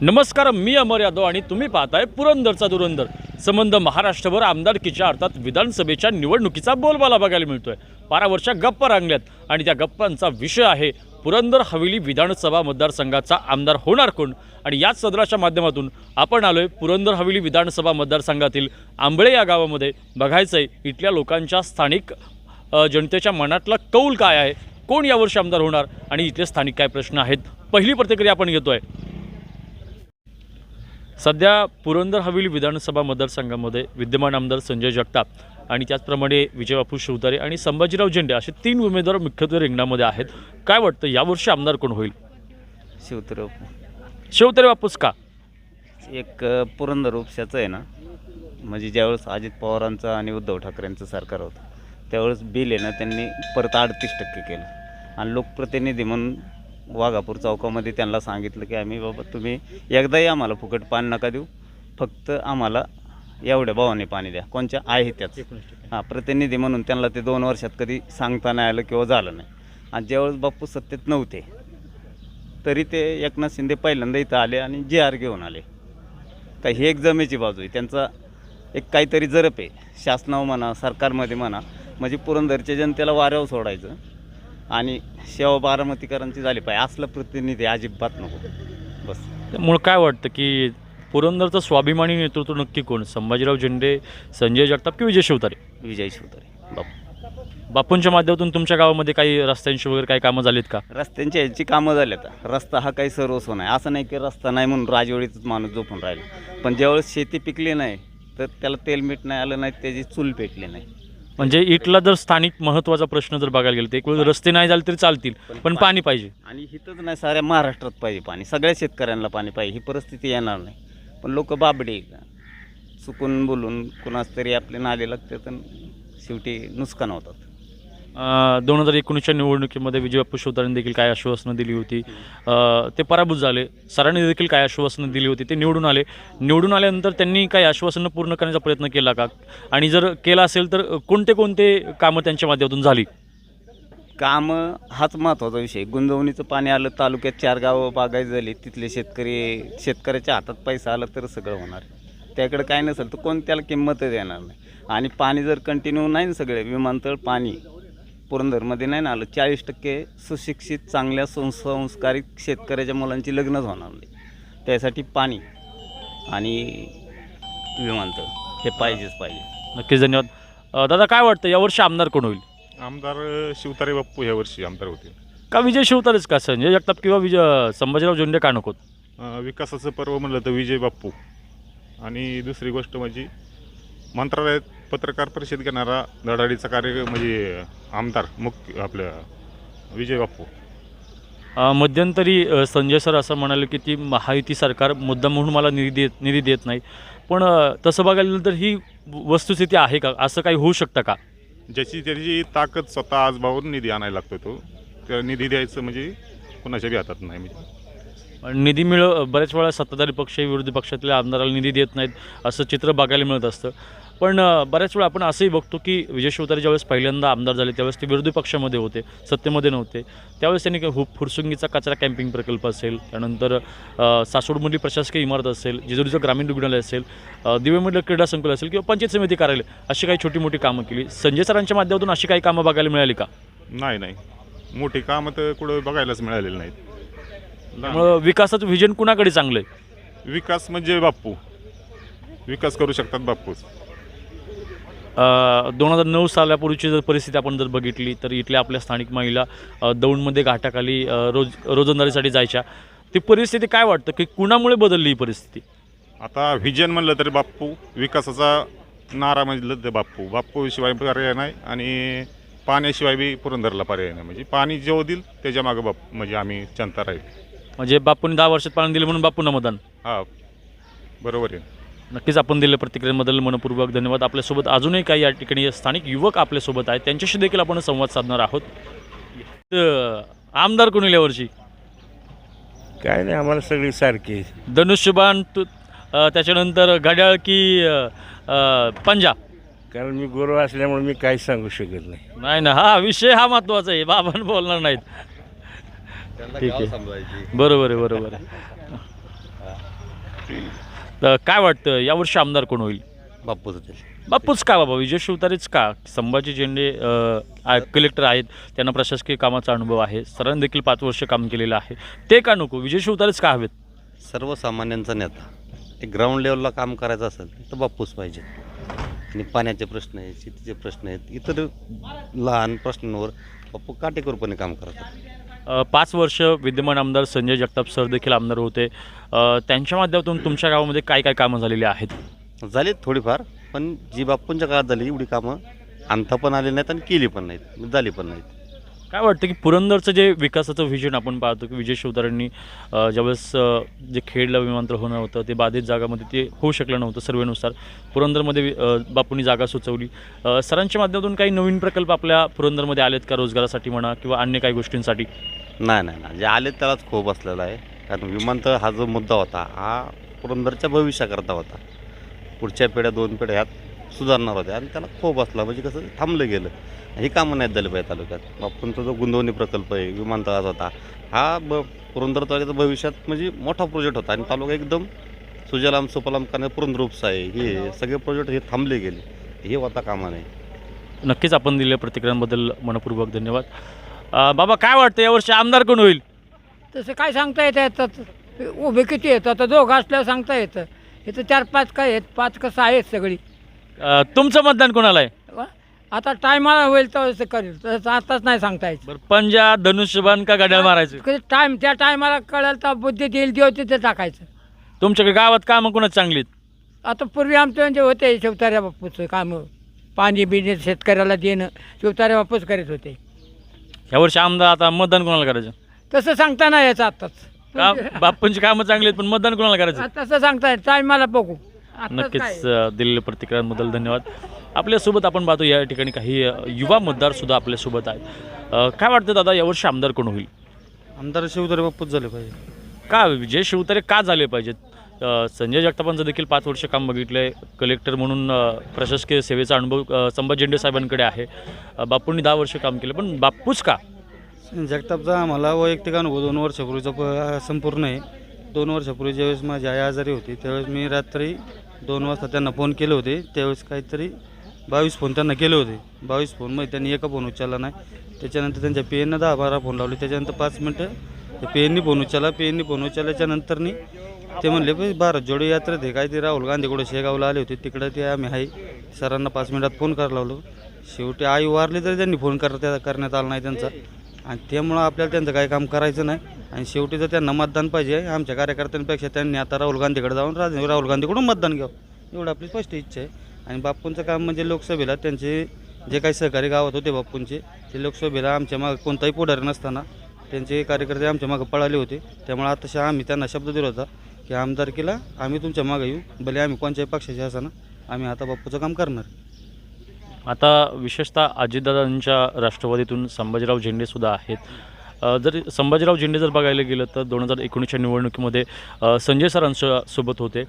नमस्कार मी अमर यादव आणि तुम्ही पाहताय पुरंदरचा दुरंदर संबंध महाराष्ट्रभर आमदारकीच्या अर्थात विधानसभेच्या निवडणुकीचा बोलबाला बघायला मिळतोय. पारावरच्या गप्पा रांगल्यात आणि त्या गप्पांचा विषय आहे पुरंदर हवेली विधानसभा मतदारसंघाचा आमदार होणार कोण? आणि याच सदराच्या माध्यमातून आपण आलोय पुरंदर हवेली विधानसभा मतदारसंघातील आंबळे या गावामध्ये. बघायचंय इथल्या लोकांच्या स्थानिक जनतेच्या मनातला कौल काय आहे? कोण यावर्षी आमदार होणार? आणि इथले स्थानिक काय प्रश्न आहेत? पहिली प्रतिक्रिया आपण घेतोय. सध्या पुरंदर हवेली विधानसभा मतदारसंघामध्ये विद्यमान आमदार संजय जगताप आणि त्याचप्रमाणे विजयबापू शिवतारे आणि संभाजीराव झेंडे असे तीन उमेदवार मुख्यत्वे रिंगणामध्ये आहेत. काय वाटतं यावर्षी आमदार कोण होईल? शिवतर शिवतारे बापूस का? एक अ, पुरंदर उपशाचं आहे ना. म्हणजे ज्यावेळेस अजित पवारांचं आणि उद्धव ठाकरेंचं सरकार होतं त्यावेळेस बिल आहे ना त्यांनी परत अडतीस टक्के केलं. आणि लोकप्रतिनिधी म्हणून वाघापूर चौकामध्ये त्यांना सांगितलं की आम्ही बाबा तुम्ही एकदाही आम्हाला फुकट पाणी नका देऊ. फक्त आम्हाला एवढ्या भावाने पाणी द्या. कोणच्या आहे त्याच हां प्रतिनिधी म्हणून त्यांना ते दोन वर्षात कधी सांगता नाही आलं किंवा झालं नाही. आणि ज्यावेळेस बाप्पू सत्तेत नव्हते तरी ते एकनाथ शिंदे पहिल्यांदा इथं आले आणि जे आर घेऊन आले. का ही एक जमेची बाजू आहे. त्यांचा एक काहीतरी जरप आहे. शासनावर म्हणा सरकारमध्ये म्हणा म्हणजे पुरंदरच्या जनतेला वाऱ्यावर सोडायचं. आणि सेवा बारामतीकरांची झाली पाहिजे. असलं प्रतिनिधी अजिबात नको. बस. त्यामुळं काय वाटतं की पुरंदरचं स्वाभिमानी नेतृत्व नक्की कोण? संभाजीराव झेंडे संजय जगताप की विजय शिवतारे? विजय शिवतारे. बापू. बापूंच्या माध्यमातून तुमच्या गावामध्ये काही रस्त्यांची वगैरे काही कामं झालीत का? रस्त्यांची ह्याची कामं झाली आता रस्ता हा काही सर्वस्व नाही. असं नाही की रस्ता नाही म्हणून राजवडीतच माणूस झोपून राहिला. पण ज्यावेळेस शेती पिकली नाही तर त्याला तेल मीठ नाही आलं नाही त्याची चूल पेटली नाही. म्हणजे इथला जर स्थानिक महत्त्वाचा प्रश्न जर बघायला गेला तर एक वेळ रस्ते नाही झाले तरी चालतील पण पाणी पाहिजे. आणि हिथंच नाही साऱ्या महाराष्ट्रात पाहिजे पाणी. सगळ्या शेतकऱ्यांना पाणी पाहिजे ही परिस्थिती येणार नाही. पण लोक बाबडे. चुकून बोलून कुणाच तरी आपले नाले लागतात आणि शेवटी नुकसान होतात. दोन हजार एकोणीसच्या निवडणुकीमध्ये विजयबापू शिवतारेंनी देखील काय आश्वासनं दिली होती. ते पराभूत झाले. सरांनी देखील काय आश्वासनं दिली होती ते निवडून आले. निवडून आल्यानंतर त्यांनी काही आश्वासनं पूर्ण करण्याचा प्रयत्न केला का? आणि जर केला असेल तर कोणते कोणते कामं त्यांच्या माध्यमातून झाली? कामं हाच महत्त्वाचा विषय. गुंजवणीचं पाणी आलं तालुक्यात चार गावं बागायची झाली तिथले शेतकरी शेतकऱ्याच्या हातात पैसा आला तर सगळं होणार. त्याकडे काय नसेल तर कोण त्याला किंमतच देणार नाही. आणि पाणी जर कंटिन्यू नाही ना सगळे विमानतळ पाणी पुरंदरमध्ये नाही ना आलं चाळीस टक्के सुशिक्षित चांगल्या संस्कारित शेतकऱ्याच्या मुलांची लग्नच होणार नाही. त्यासाठी पाणी आणि विमानतळ हे पाहिजेच पाहिजे. नक्कीच धन्यवाद. अ, दादा काय वाटतं यावर्षी आमदार कोण होईल? आमदार शिवतारे बाप्पू ह्या वर्षी आमदार होतील. का विजय शिवतारेच का संजय जगताप किंवा विजय संभाजीराव झेंडे का नकोत? अ, विकासाचं पर्व म्हणलं तर विजय बाप्पू. आणि दुसरी गोष्ट म्हणजे मंत्रालयात पत्रकार परिषद घेणारा धडाडीचा कार्य म्हणजे आमदार मुख्य आपल्या विजय बाप्पू अ, मध्यंतरी संजय सर असं म्हणाले की ती महायुती सरकार मुद्दा म्हणून मला निधी देत निधी देत नाही. पण तसं बघायला गेलं तर ही वस्तुस्थिती आहे का? असं काही होऊ शकतं का? ज्याची त्याची ताकद स्वतः आजभावून निधी आणायला लागतो तो त्या निधी द्यायचं म्हणजे कुणाच्या बी हातात नाही. म्हणजे निधी मिळ बऱ्याच वेळा सत्ताधारी पक्ष विरोधी पक्षातल्या आमदाराला निधी देत नाहीत असं चित्र बघायला मिळत असतं. पण बऱ्याच वेळा आपण असंही बघतो की विजय शिवतारे ज्यावेळेस पहिल्यांदा आमदार झाले त्यावेळेस ते विरोधी पक्षामध्ये होते सत्तेमध्ये नव्हते. त्यावेळेस त्यांनी हु फुरसुंगीचा कचरा कॅम्पिंग प्रकल्प असेल त्यानंतर सासवडमधली प्रशासकीय इमारत असेल जेजुरीचं ग्रामीण रुग्णालय असेल दिवेमधलं क्रीडा संकुल असेल किंवा पंचायत समिती कार्यालय अशी काही छोटी मोठी कामं केली. संजय सरांच्या माध्यमातून अशी काही कामं बघायला मिळाली का? नाही नाही. मोठी कामं तर कुठं बघायलाच मिळालेली नाहीत. त्यामुळं विकासाचं व्हिजन कुणाकडे चांगलं आहे विकास म्हणजे बाप्पू. विकास करू शकतात बाप्पूच. दोन हजार नऊ सालापूर्वीची जर परिस्थिती आपण जर बघितली तर इथल्या आपल्या स्थानिक महिला दौंडमध्ये घाटाखाली रोज रोजंदारीसाठी जायच्या. ती परिस्थिती काय वाटतं? की कुणामुळे बदलली ही परिस्थिती? आता व्हिजन म्हणलं तरी बाप्पू विकासाचा नारा म्हणलं तर बाप्पू. बाप्पू शिवाय पर्याय नाही आणि पाण्याशिवाय बी पुरंदरला पर्याय नाही. म्हणजे पाणी जेव्हा देईल त्याच्या मागं बाप म्हणजे आम्ही जनता राहील. म्हणजे बापूंनी दहा वर्षात पाणी दिलं म्हणून बापूंना मतदान? हा बरोबर आहे. नक्कीच आपण दिलेल्या प्रतिक्रियांबद्दल मनपूर्वक धन्यवाद. आपल्यासोबत अजूनही काही या ठिकाणी स्थानिक युवक आपल्यासोबत आहेत. त्यांच्याशी देखील आपण संवाद साधणार आहोत. आमदार कोणी यावर्षी काय नाही आम्हाला सगळी सारखी धनुष्यबाण तु त्याच्यानंतर घड्याळ की पंजा? कारण मी गुरु असल्यामुळे मी काहीच सांगू शकत नाही. नाही ना हा विषय हा महत्त्वाचा आहे. बाबां बोलणार नाहीत. ठीक आहे. बरोबर आहे बरोबर आहे. तर काय वाटतं यावर्षी आमदार कोण होईल? बापूच बापूच का बाबा? विजय शिवतारेच का? संभाजी झेंडे कलेक्टर आहेत. त्यांना प्रशासकीय कामाचा अनुभव आहे. सरांनी देखील पाच वर्ष काम केलेलं आहे. ते का नको? विजय शिवतारेच का हवेत? सर्वसामान्यांचा नेता. ते ग्राउंड लेवलला काम करायचं असेल तर बापूच पाहिजे. आणि पाण्याचे प्रश्न आहेत शेतीचे प्रश्न आहेत. इतर लहान प्रश्नांवर बापू काटेकोरपणे काम करतात. पाच वर्ष विद्यमान आमदार संजय जगताप सर देखील आमदार होते. त्यांच्या माध्यमातून तुमच्या गावामध्ये काय काय कामं झालेली आहेत? झालीत थोडीफार पण जी बापूंच्या काळात झाली एवढी कामं आणता पण आली नाहीत आणि केली पण नाहीत झाली पण नाहीत. काय वाटतं की पुरंदरचं जे विकासाचं व्हिजन आपण पाहतो की विजय शिवतारेंनी ज्यावेळेस जे खेडला विमानतळ होणं होतं ते बाधित जागामध्ये ते होऊ शकलं नव्हतं सर्वेनुसार. पुरंदरमध्ये बापूंनी जागा सुचवली. सरांच्या माध्यमातून काही नवीन प्रकल्प आपल्या पुरंदरमध्ये आलेत का रोजगारासाठी म्हणा किंवा अन्य काही गोष्टींसाठी? नाही नाही नाही. जे आले त्यालाच खूप असलेला आहे. कारण विमानतळ हा जो मुद्दा होता हा पुरंदरच्या भविष्याकरता होता. पुढच्या पिढ्या दोन पिढ्या ह्यात सुधारणार होत्या आणि त्याला खूप असला. म्हणजे कसं थांबलं गेलं. ही कामं नाहीत झाली पाहिजे तालुक्यात. बापूंचा जो गुंतवणी प्रकल्प आहे विमानतळाचा होता हा ब पुरंदर तालुक्याचा भविष्यात म्हणजे मोठा प्रोजेक्ट होता. आणि तालुका एकदम सुजलाम सुफलाम करणे पुरंदर उपसा आहे. हे सगळे प्रोजेक्ट हे थांबले गेले. हे होता कामा नाही. नक्कीच आपण दिलेल्या प्रतिक्रियांबद्दल मनपूर्वक धन्यवाद. अ, बाबा काय वाटतं? यावर्षी आमदार कोण होईल? तसं काय सांगता येतं येतात उभे किती येतं आता दोघं असल्यावर सांगता येतं. इथं चार पाच काय आहेत? पाच कसं आहेत सगळी? अ, तुमचं मतदान कोणाला आहे? वा? आता टायमाला होईल तर करेल. तसं आताच नाही सांगता येत बरं पंजा धनुष्यबाण का गाड्या मारायचं? टाईम त्या टायमाला कळेल तर बुद्धी देईल देव तिथे टाकायचं. तुमच्याकडे गावात कामं कोणाच चांगली आहेत? आता पूर्वी आमचं म्हणजे होते शिवतार्या बापूचं कामं. पाणी बिणी शेतकऱ्याला देणं. शिवतार्या बापूच करीत होते. यावर्षी आमदार आता मतदान कोणाला करायचं? तसं सांगता नाही यायचं आताच. का? बाप्पांची कामं चांगली आहेत पण मतदान कोणाला करायचं? तसं सांगता येत टायमाला बघू. आत्ताच? नक्कीच दिलेल्या प्रतिक्रियांबद्दल धन्यवाद. आपल्यासोबत आपण पाहतो या ठिकाणी काही युवा मतदारसुद्धा आपल्यासोबत आहेत. काय वाटतं दादा यावर्षी आमदार कोण होईल? आमदार शिवधरे बापूच झाले पाहिजे. का विजय शिवतारे का झाले पाहिजेत? संजय जगतापांचं देखील पाच वर्ष काम बघितलं आहे कलेक्टर म्हणून प्रशासकीय सेवेचा अनुभव संभाजी झेंडे साहेबांकडे आहे. बापूंनी दहा वर्ष काम केलं पण बापूच का? जगतापचा आम्हाला वैयक्तिक अनुभव दोन वर्षापूर्वीचा संपूर्ण आहे. दोन वर्षापूर्वी ज्यावेळेस माझी आई आजारी होती त्यावेळेस मी रात्री दोन वाजता त्यांना फोन केले होते. त्यावेळेस काहीतरी बावीस फोन त्यांना केले होते. बावीस फोनमध्ये त्यांनी एका फोन उचलला नाही. त्याच्यानंतर त्यांच्या पी एननं दहा बारा फोन लावले. त्याच्यानंतर पाच मिनटं पेननी पी एननी फोन उचलला. पी एननी फोन उचलल्याच्या ते म्हणले पण भारत जोडो यात्रेत आहे. काय ते राहुल गांधी कुठं शेगावला आले होते. तिकडं ते आम्ही आहे. सरांना पाच मिनिटात फोन करायला लावलो. शेवटी आई वारली तरी त्यांनी फोन करता करण्यात आला नाही त्यांचा. आणि त्यामुळं आपल्याला त्यांचं काही काम करायचं नाही. आणि शेवटी जर त्यांना मतदान पाहिजे आमच्या कार्यकर्त्यांपेक्षा त्यांनी आता राहुल गांधीकडे जाऊन राज राहुल गांधीकडून मतदान घ्यावं. एवढं आपली स्पष्ट इच्छा आहे. आणि बाप्पूंचं काम म्हणजे लोकसभेला त्यांचे जे काही सहकारी गावात होते बाप्पूंचे ते लोकसभेला आमच्या मागं कोणताही पुढारी नसताना त्यांचे कार्यकर्ते आमच्या मागं पळाले होते. त्यामुळे आताशा आम्ही त्यांना शब्द दिला होता की आमदारकीला आम्ही तुमच्या मागं येऊ भले आम्ही कोणत्याही पक्षाचे असताना आम्ही आता बाप्पूचं काम करणार. आता विशेषतः अजितदादांच्या राष्ट्रवादीतून संभाजीराव झेंडेसुद्धा आहेत. जर संभाजीराव झेंडे जर बघायला गेलं तर दोन हजार एकोणीसच्या निवडणुकीमध्ये संजय सरांच्या सोबत होते.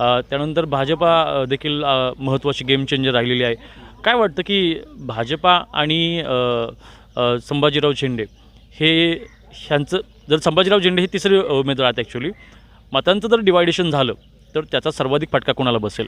त्यानंतर भाजपा देखील महत्त्वाची गेम चेंजर राहिलेली आहे. काय वाटतं की भाजपा आणि संभाजीराव झेंडे हे ह्यांचं जर संभाजीराव झेंडे हे तिसरे उमेदवार आहेत ॲक्च्युली मतांचं जर डिवायडेशन झालं तर त्याचा सर्वाधिक फटका कोणाला बसेल?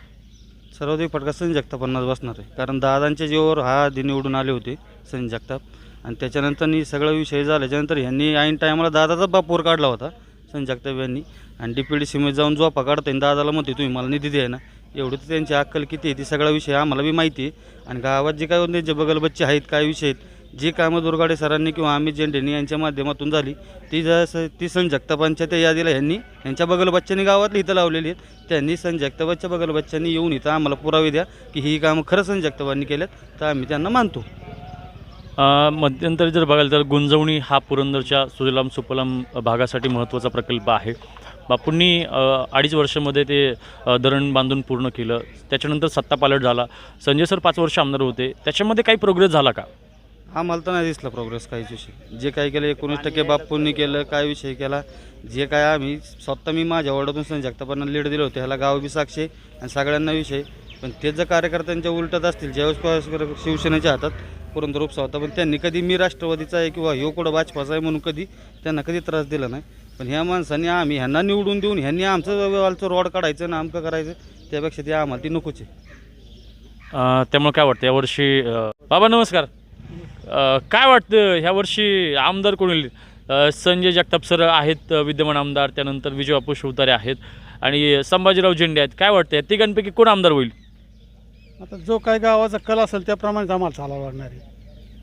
सर्वाधिक फटका संजय जगतापांनाच बसणार आहे. कारण दादांच्या जीवावर हा दिन निवडून आले होते संजय जगताप. आणि त्याच्यानंतर नी सगळा विषय झाल्याच्यानंतर ह्यांनी ऐन टायमाला दादाचा बापूर काढला होता संजय जगताप यांनी. आणि डी पी डी सीमध्ये जाऊन झोपा आणि दादाला म्हणते तुम्ही मला निधी द्याय ना एवढी तर त्यांची अक्कल किती आहे? ती सगळा विषय आम्हाला बी माहिती आहे. आणि गावात जे काय त्यांचे बगल बच्चे आहेत काय विषय आहेत जी कामं दुर्गाडे सरांनी किंवा अमित जेंडेनी यांच्या माध्यमातून झाली ती जसं ती सण जगतापांच्या त्या यादीला ह्यांनी यांच्या बगल बच्च्यांनी गावातली इथं लावलेली आहेत. त्यांनी सण जगतापाच्या बगल बच्च्यांनी येऊन इथं आम्हाला पुरावे द्या की ही कामं खरं सण जगतापांनी केल्यात तर आम्ही त्यांना मानतो. मध्यंतरी जर बघायला तर गुंजवणी हा पुरंदरच्या सुजलाम सुपलाम भागासाठी महत्त्वाचा प्रकल्प आहे. बापूंनी अडीच वर्षामध्ये ते धरण बांधून पूर्ण केलं. त्याच्यानंतर सत्ता पालट झाला. संजय सर पाच वर्ष आमदार होते. त्याच्यामध्ये काही प्रोग्रेस झाला का? आम्हाला तर नाही दिसला प्रोग्रेस काहीच विषय. जे काही केलं एकोणीस टक्के बापूंनी केलं काय विषय केला. जे काय आम्ही स्वतः मी माझ्या वडिलातून संजय जगतापांना लीड दिलं होतं. ह्याला गाव बी साक्षी आणि सगळ्यांना विषय पण तेच जर कार्यकर्त्यांच्या उलटत असतील ज्यावेळेस शिवसेनेच्या हातात पुरंदर उपसा होता पण त्यांनी कधी मी राष्ट्रवादीचा आहे किंवा ह्यो कुठं भाजपाचा आहे म्हणून कधी त्यांना कधी त्रास दिला नाही. पण ह्या माणसांनी आम्ही ह्यांना निवडून देऊन ह्यांनी आमचं व्यवहारचं रॉड काढायचं आणि आमकं करायचं त्यापेक्षा ते आम्हाला ती नकोच आहे. अ, त्यामुळे काय वाटतं? यावर्षी अ, बाबा नमस्कार. अ, काय वाटतं? ह्यावर्षी आमदार कोण होईल? अ, संजय जगताप सर आहेत अ, विद्यमान आमदार त्यानंतर विजय बापू शिवतारे आहेत आणि संभाजीराव झेंडे आहेत. काय वाटतं? या तिघांपैकी कोण आमदार होईल? आता जो काय गावाचा कल असेल त्याप्रमाणेच आम्हाला चालावं लागणार आहे.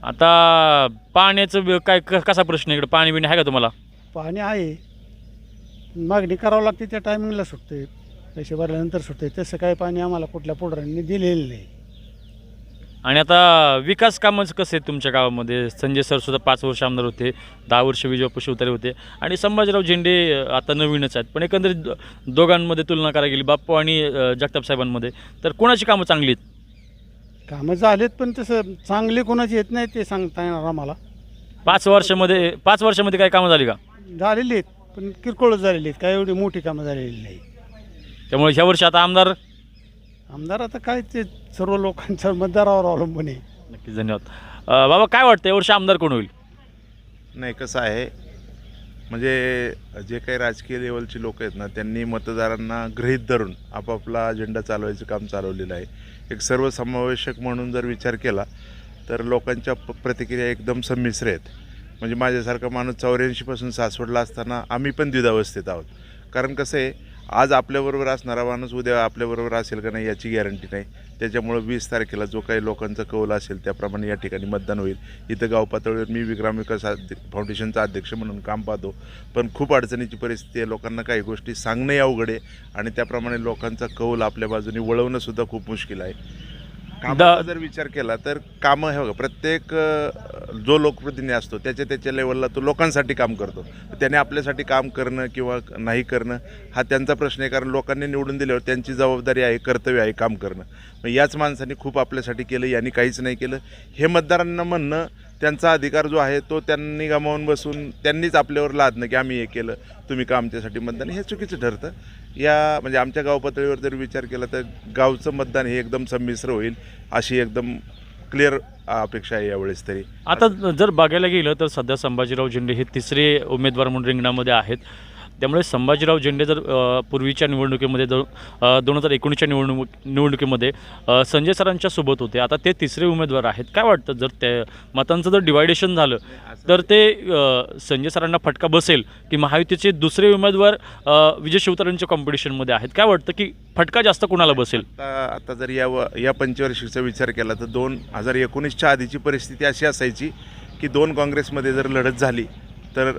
आता पाण्याचं ब- काय क- कसा प्रश्न आहे इकडे? पाणी बिणी आहे का तुम्हाला? पाणी आहे. मागणी करावं लागते त्या टायमिंगला सुटते पैसे भरल्यानंतर सुटते तसं काही पाणी आम्हाला कुठल्या पुढाऱ्यांनी दिलेलं नाही. आणि आता विकास कामच कसे आहेत तुमच्या गावामध्ये? संजय सर सुद्धा पाच वर्ष आमदार होते दहा वर्ष विजय बापू शिवतारे होते आणि संभाजीराव झेंडे आता नवीनच आहेत. पण एकंदरीत दोघांमध्ये तुलना करायला गेली बाप्पू आणि जगताप साहेबांमध्ये तर कोणाची कामं चांगली आहेत? कामं झालेत पण तसं चांगले कोणाची येत नाही ते सांगता येणार आम्हाला. पाच वर्षामध्ये पाच वर्षामध्ये काय कामं झाली का? झालेली आहेत पण किरकोळच झालेली आहेत काय एवढी मोठी कामं झालेली नाही. त्यामुळे ह्या वर्षी आता आमदार आमदार आता काय ते सर्व लोकांच्या मतदारावर अवलंबून आहे. नक्कीच धन्यवाद. अ, बाबा काय वाटतं? यावर्षी आमदार कोण होईल? नाही कसं आहे म्हणजे जे काही राजकीय लेवलची लोक आहेत ना त्यांनी मतदारांना गृहीत धरून आपापला अजेंडा चालवायचं काम चालवलेलं आहे. एक सर्वसमावेशक म्हणून जर विचार केला तर लोकांच्या प प्रतिक्रिया एकदम संमिश्र आहेत. म्हणजे माझ्यासारखा माणूस चौऱ्याऐंशीपासून सासवडला असताना आम्ही पण द्विधावस्थेत आहोत. कारण कसं आहे आज आपल्याबरोबर असणारा माणूस उद्या आपल्याबरोबर असेल का नाही याची गॅरंटी नाही. त्याच्यामुळं वीस तारखेला जो काही लोकांचा कौल असेल त्याप्रमाणे या ठिकाणी मतदान होईल. इथं गाव पातळीवर मी विक्रम विकास फाउंडेशनचा अध्यक्ष म्हणून काम पाहतो. पण खूप अडचणीची परिस्थिती आहे. लोकांना काही गोष्टी सांगणंही अवघड आहे. आणि त्याप्रमाणे लोकांचा कौल आपल्या बाजूने वळवणंसुद्धा खूप मुश्किल आहे. कामाचा जर विचार केला तर कामं हे बघा प्रत्येक अ, जो लोकप्रतिनिधी असतो त्याच्या त्याच्या लेवलला तो लोकांसाठी काम करतो. त्याने आपल्यासाठी काम करणं किंवा नाही करणं हा त्यांचा प्रश्न आहे. कारण लोकांनी निवडून दिल्यावर त्यांची जबाबदारी आहे कर्तव्य आहे काम करणं. मग याच माणसांनी खूप आपल्यासाठी केलं यांनी काहीच नाही केलं. हे मतदारांना म्हणणं त्यांचा अधिकार जो आहे तो त्यांनी गमावून बसून त्यांनीच आपल्यावर लादणं की आम्ही हे केलं तुम्ही का आमच्यासाठी मतदान हे चुकीचं ठरतं. या म्हणजे आमच्या गाव पातळीवर जर विचार केला तर गावचं मतदान हे एकदम संमिश्र होईल अशी एकदम क्लिअर अपेक्षा आहे यावेळेस तरी. आता जर बघायला गेलं तर सध्या संभाजीराव झेंडे हे तिसरे उमेदवार म्हणून रिंगणामध्ये आहेत. त्यामुळे संभाजीराव झेंडे जर पूर्वीच्या निवडणुकीमध्ये जर दोन हजार एकोणीसच्या निवडणूक निवडणुकीमध्ये संजय सरांच्या सोबत होते. आता ते तिसरे उमेदवार आहेत. काय वाटतं? जर ते मतांचं जर डिवायडेशन झालं तर ते संजय सरांना फटका बसेल की महायुतीचे दुसरे उमेदवार विजय शिवतारेंच्या कॉम्पिटिशनमध्ये आहेत? काय वाटतं की फटका जास्त कुणाला बसेल? आता जर या व या पंचवार्षिकचा विचार केला तर दोन हजार एकोणीसच्या आधीची परिस्थिती अशी असायची की दोन काँग्रेसमध्ये जर लढत झाली तर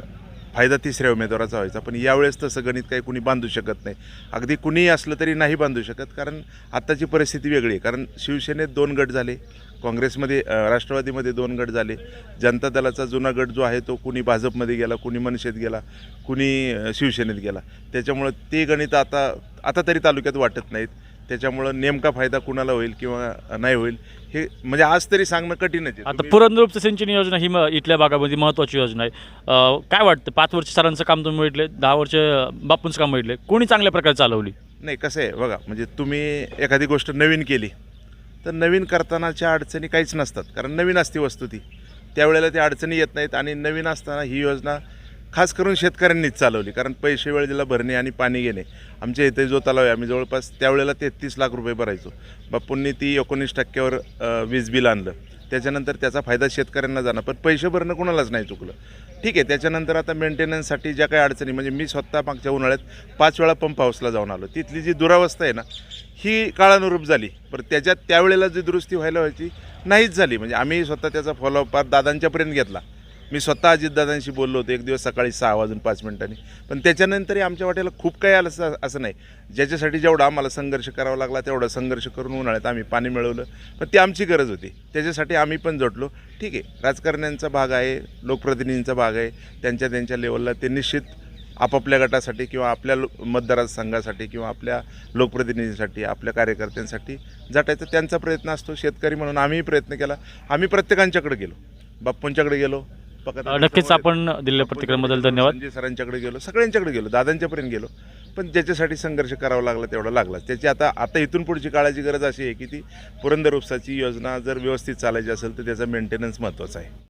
फायदा तिसऱ्या उमेदवाराचा व्हायचा. पण यावेळेस तसं गणित काही कुणी बांधू शकत नाही. अगदी कुणीही असलं तरी नाही बांधू शकत कारण आत्ताची परिस्थिती वेगळी आहे. कारण शिवसेनेत दोन गट झाले काँग्रेसमध्ये राष्ट्रवादीमध्ये दोन गट झाले. जनता दलाचा जुना गट जो आहे तो कुणी भाजपमध्ये गेला कुणी मनसेत गेला कुणी शिवसेनेत गेला. त्याच्यामुळं ते गणित आता आता तरी तालुक्यात वाटत नाहीत. त्याच्यामुळं नेमका फायदा कुणाला होईल किंवा नाही होईल हे म्हणजे आज तरी सांगणं कठीणच आहे आता तुम्ही- पुरंदर उपसिंचन योजना ही म- इथल्या भागामध्ये महत्त्वाची योजना आहे. अ, काय वाटतं? पाच वर्ष सरांचं काम तुम्ही म्हटले दहा वर्ष बापूंचं काम म्हटले कोणी चांगल्या प्रकारे चालवली? नाही कसं आहे बघा म्हणजे तुम्ही एखादी गोष्ट नवीन केली तर नवीन करतानाच्या अडचणी काहीच नसतात. कारण नवीन असते वस्तू ती. त्यावेळेला त्या अडचणी येत नाहीत आणि नवीन असताना ही योजना खास करून शेतकऱ्यांनीच चालवली कारण पैसे वेळेला भरणे आणि पाणी घेणे. आमच्या इथे जो तलाव आहे आम्ही जवळपास त्यावेळेला तेहतीस लाख रुपये भरायचो. बापूंनी ती एकोणीस टक्क्यावर वीज बिल आणलं. त्याच्यानंतर त्याचा फायदा शेतकऱ्यांना जाणार पण पैसे भरणं कोणालाच नाही चुकलं. ठीक आहे त्याच्यानंतर आता मेंटेनन्ससाठी ज्या काही अडचणी म्हणजे मी स्वतः मागच्या उन्हाळ्यात पाच वेळा पंप हाऊसला जाऊन आलो. तिथली जी दुरावस्था आहे ना ही काळानुरूप झाली. पण त्याच्यात त्यावेळेला जी दुरुस्ती व्हायला व्हायची नाहीच झाली. म्हणजे आम्ही स्वतः त्याचा फॉलोअप दादांच्यापर्यंत घेतला. मी स्वतः अजितदादांशी बोललो होतो एक दिवस सकाळी सहा वाजून पाच मिनिटांनी. पण त्याच्यानंतरही आमच्या वाट्याला खूप काही आलं असं असं नाही. ज्याच्यासाठी जेवढा आम्हाला संघर्ष करावा लागला तेवढा संघर्ष करून उन्हाळ्यात आम्ही पाणी मिळवलं. पण ती आमची गरज होती. त्याच्यासाठी आम्ही पण जोडलो ठीक आहे राजकारण्यांचा भाग आहे लोकप्रतिनिधींचा भाग आहे. त्यांच्या त्यांच्या लेवलला ते निश्चित आपापल्या गटासाठी किंवा आपल्या लो मतदारसंघासाठी किंवा आपल्या लोकप्रतिनिधींसाठी आपल्या कार्यकर्त्यांसाठी झटायचा त्यांचा प्रयत्न असतो. शेतकरी म्हणून आम्हीही प्रयत्न केला. आम्ही प्रत्येकांच्याकडे गेलो. बाप्पूंच्याकडे गेलो. नक्कीच आपण दिलेल्या प्रतिक्रियेबद्दल धन्यवाद. संजय सरांच्याकडे गेलो सगळ्यांच्याकडे गेलो दादांच्यापर्यंत गेलो पण ज्याच्यासाठी संघर्ष करावा लागला तेवढा लागलाच त्याची आता आता इथून पुढची काळाची गरज अशी आहे की ती पुरंदर उपसाची योजना जर व्यवस्थित चालायची असेल तर त्याचा मेंटेनन्स महत्त्वाचा आहे.